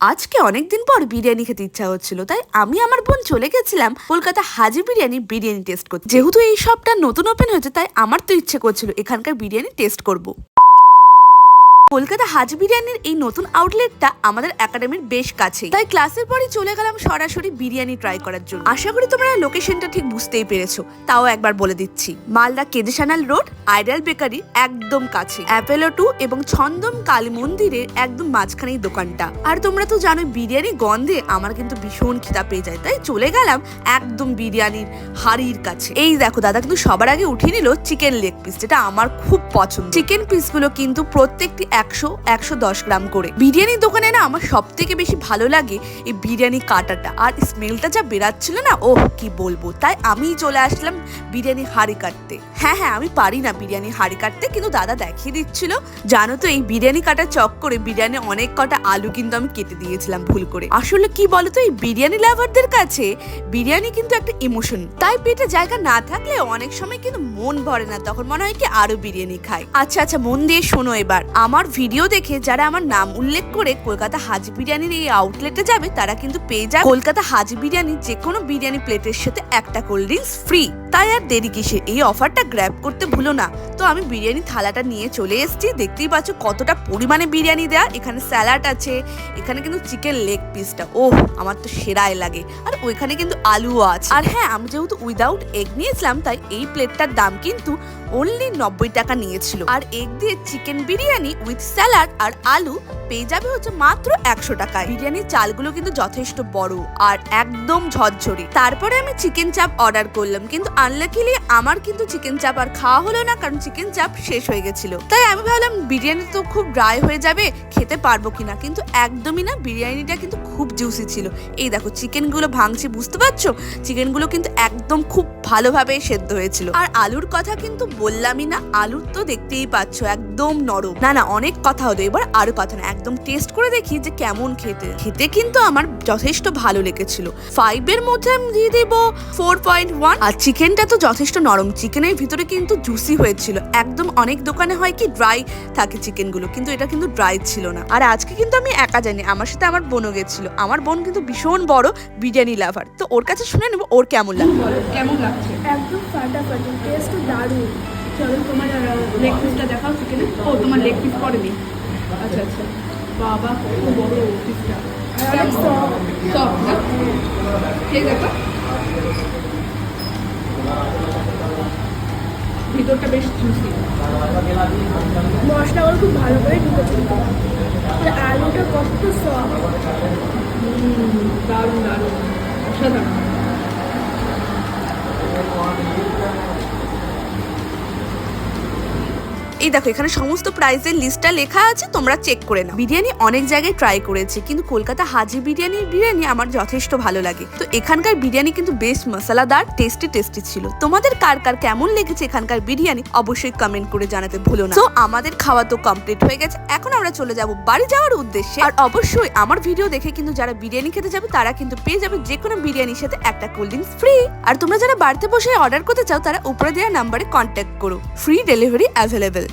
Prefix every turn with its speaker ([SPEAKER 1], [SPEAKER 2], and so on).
[SPEAKER 1] আজকে অনেক দিন পর বিরিয়ানি খেতে ইচ্ছা হচ্ছিল, তাই আমি আমার বোন চলে গেছিলাম কলকাতা হাজি বিরিয়ানি বিরিয়ানি টেস্ট করতে। যেহেতু এই শপটা নতুন ওপেন হয়েছে, তাই আমার তো ইচ্ছে করছিল এখানকার বিরিয়ানি টেস্ট করব। কলকাতা হাজি বিরিয়ানির এই নতুন আউটলেটটা আমাদের একাডেমির বেশ কাছে তাই ক্লাসের পরে চলে গেলাম সরাসরি বিরিয়ানি ট্রাই করার জন্য। আশা করি তোমরা লোকেশনটা ঠিক বুঝতেই পেরেছ। তাও একবার বলে দিচ্ছি, মালদা কেদেশানাল রোড আইডাল বেকারি একদম কাছে অ্যাপেলো টু এবং ছন্দম কালী মন্দিরের একদম মাঝখানেই দোকানটা। আর তোমরা তো জানো বিরিয়ানি গন্ধে আমার কিন্তু ভীষণ খিদা পেয়ে যায়। তাই চলে গেলাম একদম বিরিয়ানির হাড়ির কাছে। এই দেখো, দাদা কিন্তু সবার আগে উঠিয়ে নিল চিকেন লেগ পিস যেটা আমার খুব পছন্দ। চিকেন পিসগুলো কিন্তু প্রত্যেকটি একশো একশো দশ গ্রাম করে। বিরিয়ানির দোকানে না আমার সব থেকে বেশি ভালো লাগে এই বিরিয়ানি কাটাটা। আর স্মেলটা যা বেরাচ্ছিল না, ওহ, কি বলব? তাই আমি চলে আসলাম বিরিয়ানি হাড়ি কাটতে। হ্যাঁ হ্যাঁ আমি পারি না বিরিয়ানি হাড়ি কাটতে, কিন্তু দাদা দেখিয়ে দিচ্ছিল। জানো তো, এই বিরিয়ানি কাটা চক করে বিরিয়ানি অনেক কটা আলু কিন্তু আমি কেটে দিয়েছিলাম ভুল করে। আসলে কি বলতো এই বিরিয়ানি লাভারদের কাছে বিরিয়ানি কিন্তু একটা ইমোশন। তাই পেটে জায়গা না থাকলে অনেক সময় কিন্তু মন ভরে না, তখন মনে হয় কি আরও বিরিয়ানি খাই। আচ্ছা আচ্ছা মন দিয়ে শোনো এবার। আমার ভিডিও দেখে যারা আমার নাম উল্লেখ করে কলকাতা হাজি বিরিয়ানির এই আউটলেটে যাবে, তারা কিন্তু পেয়ে যাবে কলকাতা হাজি বিরিয়ানি যে কোনো বিরিয়ানি প্লেটের সাথে একটা কোল্ড ড্রিঙ্কস ফ্রি তাই আর দেরি কিসের? এই অফারটা গ্র্যাব করতে ভুলো না। তো আমি বিরিয়ানি থালাটা নিয়ে চলে এসেছি। দেখতেই পাচ্ছ কতটা পরিমাণে বিরিয়ানি দেয়া। এখানে স্যালাড আছে, এখানে কিন্তু চিকেন লেগ পিসটা ওহ, আমার তো সেরাই লাগে। আর ওইখানে কিন্তু আলুও আছে। আর হ্যাঁ আমি যেহেতু উইদাউট এগ নিয়েছিলাম, তাই এই প্লেটটার দাম কিন্তু অনলি নব্বই টাকা নিয়েছিল। আর এগ দিয়ে চিকেন বিরিয়ানি উইথ স্যালাড আর আলু পেয়ে যাবে হচ্ছে মাত্র একশো টাকায়। বিরিয়ানির চালগুলো কিন্তু যথেষ্ট বড় আর একদম ঝরঝরি। তারপরে আমি চিকেন চাপ অর্ডার করলাম, কিন্তু আনলাকিলি আমার কিন্তু চিকেন চাপ আর খাওয়া হলো না, কারণ চিকেন চাপ শেষ হয়ে গেছিল। তাই আমি ভাবলাম, বিরিয়ানি তো খুব ড্রাই হয়ে যাবে, খেতে পারব কিনা? কিন্তু একদমই না, বিরিয়ানিটা কিন্তু খুব জুসি ছিল। এই দেখো চিকেনগুলো ভাঙছি, বুঝতে পারছ? চিকেনগুলো কিন্তু একদম খুব ভালোভাবে সেদ্ধ হয়েছিল। আর আলুর কথা কিন্তু বললামই না, আলুর তো দেখতেই পাচ্ছ, একদম নরম। না না, অনেক কথা হলো, এবার আরও কথা না একদম টেস্ট করে দেখি যে কেমন খেতে। খেতে কিন্তু আমার যথেষ্ট ভালো লেগেছিল। ফাইভ এর মধ্যে আমি দিয়ে দেবো ফোর পয়েন্ট ওয়ান আর চিকেনটা তো যথেষ্ট নরম। চিকেনের ভিতরে কিন্তু জুসি হয়েছিল। একদম অনেক দোকানে হয় কি ড্রাই থাকে চিকেনগুলো কিন্তু এটা কিন্তু ড্রাই ছিল না। আর আজকে কিন্তু আমি একা জানি, আমার সাথে আমার বোনও গেছিল। আমার বোন কিন্তু ভীষণ বড় বিরিয়ানি লাভার তো ওর কাছে শুনে নেব ওর কেমন লাগে
[SPEAKER 2] কেমন লাগছে?
[SPEAKER 3] একদম ফাটাফাটি টেস্ট দারুণ।
[SPEAKER 2] চলো তোমার লেগ পিসটা দেখাও চিকেনে ও, তোমার লেগ পিস পড়েনি আচ্ছা আচ্ছা। বাবা কত বড়
[SPEAKER 3] soft।
[SPEAKER 2] সব না ঠিক আছে ভিতরটা বেশ জুসি
[SPEAKER 3] মশলাগুলো খুব ভালো করে ঢুকেছে আর আলুটা কত সফট
[SPEAKER 2] দারুণ দারুণ। অসাধারণ।
[SPEAKER 1] এই দেখো, এখানে সমস্ত প্রাইসের লিস্টটা লেখা আছে, তোমরা চেক করে নাও। বিরিয়ানি অনেক জায়গায় ট্রাই করেছি, কিন্তু কলকাতা হাজি বিরিয়ানির বিরিয়ানি আমার যথেষ্ট ভালো লাগে। তো এখানকার বিরিয়ানি কিন্তু বেশ মশলাদার টেস্টি টেস্টি ছিল। তোমাদের কার কার কেমন লেগেছে এখানকার বিরিয়ানি, অবশ্যই কমেন্ট করে জানাতে ভুলো না। তো আমাদের খাওয়া তো কমপ্লিট হয়ে গেছে, এখন আমরা চলে যাব বাড়ি যাওয়ার উদ্দেশ্যে। আর অবশ্যই আমার ভিডিও দেখে কিন্তু যারা বিরিয়ানি খেতে যাবে, তারা কিন্তু পেয়ে যাবে যে কোনো বিরিয়ানির সাথে একটা কোল্ড ড্রিঙ্কস ফ্রি আর তোমরা যারা বাড়িতে বসে অর্ডার করতে চাও, তারা উপরে দেওয়া নাম্বারে কন্ট্যাক্ট করো। Free delivery available